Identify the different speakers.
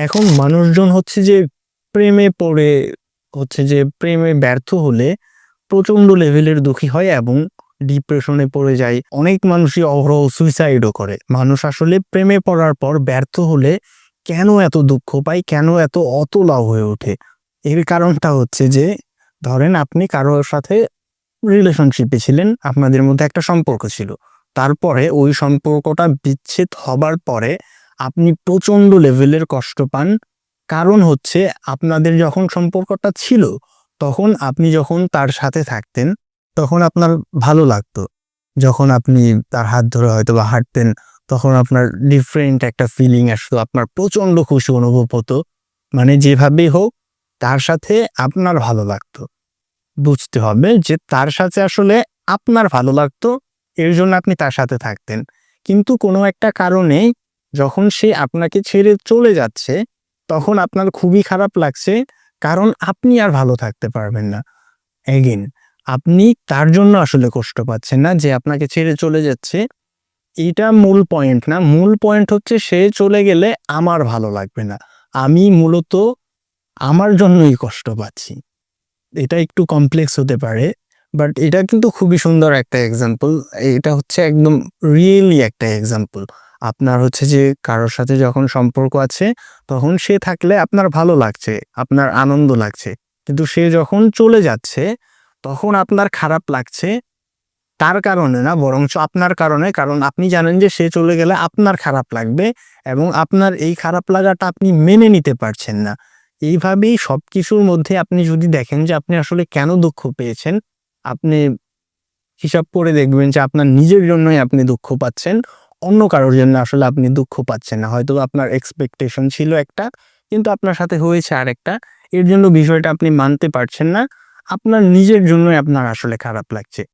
Speaker 1: এখন মানুষজন হচ্ছে যে প্রেমে পড়ে, হচ্ছে যে প্রেমে ব্যর্থ হলে প্রচণ্ড লেভেলের দুঃখী হয় এবং ডিপ্রেশনে পড়ে যায়। অনেক মানুষই অহরহ সুইসাইডও করে। মানুষ আসলে প্রেমে পড়ার পর ব্যর্থ হলে কেন এত দুঃখ পায়, কেন এত অতলাভ হয়ে ওঠে? এর কারণটা হচ্ছে যে, ধরেন আপনি কারোর সাথে রিলেশনশিপে ছিলেন, আপনাদের মধ্যে একটা সম্পর্ক ছিল। তারপরে ওই সম্পর্কটা বিচ্ছেদ হবার পরে আপনি প্রচণ্ড লেভেলের কষ্ট পান। কারণ হচ্ছে আপনাদের যখন সম্পর্কটা ছিল, তখন আপনি যখন তার সাথে থাকতেন, তখন আপনার ভালো লাগতো। যখন আপনি তার হাত ধরে হয়তো বা হাঁটতেন, তখন আপনার ডিফারেন্ট একটা ফিলিং আসতো, আপনার প্রচণ্ড খুশি অনুভব হতো। মানে যেভাবেই হোক, তার সাথে আপনার ভালো লাগতো। বুঝতে হবে যে তার সাথে আসলে আপনার ভালো লাগতো, এর জন্য আপনি তার সাথে থাকতেন। কিন্তু কোনো একটা কারণে যখন সে আপনাকে ছেড়ে চলে যাচ্ছে, তখন আপনার খুবই খারাপ লাগছে, কারণ আপনি আর ভালো থাকতে পারবেন না। এগেন আপনি তার জন্য আসলে কষ্ট পাচ্ছেন না যে আপনাকে ছেড়ে চলে যাচ্ছে। এটা মূল পয়েন্ট না। মূল পয়েন্ট হচ্ছে সে চলে গেলে আমার ভালো লাগবে না। আমি মূলত আমার জন্যই কষ্ট পাচ্ছি। এটা একটু কমপ্লেক্স হতে পারে বাট এটা কিন্তু খুবই সুন্দর একটা এক্সাম্পল এটা হচ্ছে একদম রিয়েলি একটা এক্সাম্পল আপনার হচ্ছে যে কারোর সাথে যখন সম্পর্ক আছে, তখন সে থাকলে আপনার ভালো লাগছে, আপনার আনন্দ লাগছে। কিন্তু সে যখন চলে যাচ্ছে, তখন আপনার খারাপ লাগছে তার কারণে না, বরঞ্চ আপনার কারণে। কারণ আপনি জানেন যে সে চলে গেলে আপনার খারাপ লাগবে এবং আপনার এই খারাপ লাগাটা আপনি মেনে নিতে পারছেন না। এইভাবেই সব কিছুর মধ্যে আপনি যদি দেখেন যে আপনি আসলে কেন দুঃখ পেয়েছেন, আপনি হিসাব করে দেখবেন যে আপনার নিজের জন্যই আপনি দুঃখ পাচ্ছেন। অন্য কারোর জন্য আসলে আপনি দুঃখ পাচ্ছেন না। হয়তো আপনার এক্সপেকটেশন ছিল একটা, কিন্তু আপনার সাথে হয়েছে আরেকটা। এর জন্য বিষয়টা আপনি মানতে পারছেন না। আপনার নিজের জন্যই আপনার আসলে খারাপ লাগছে।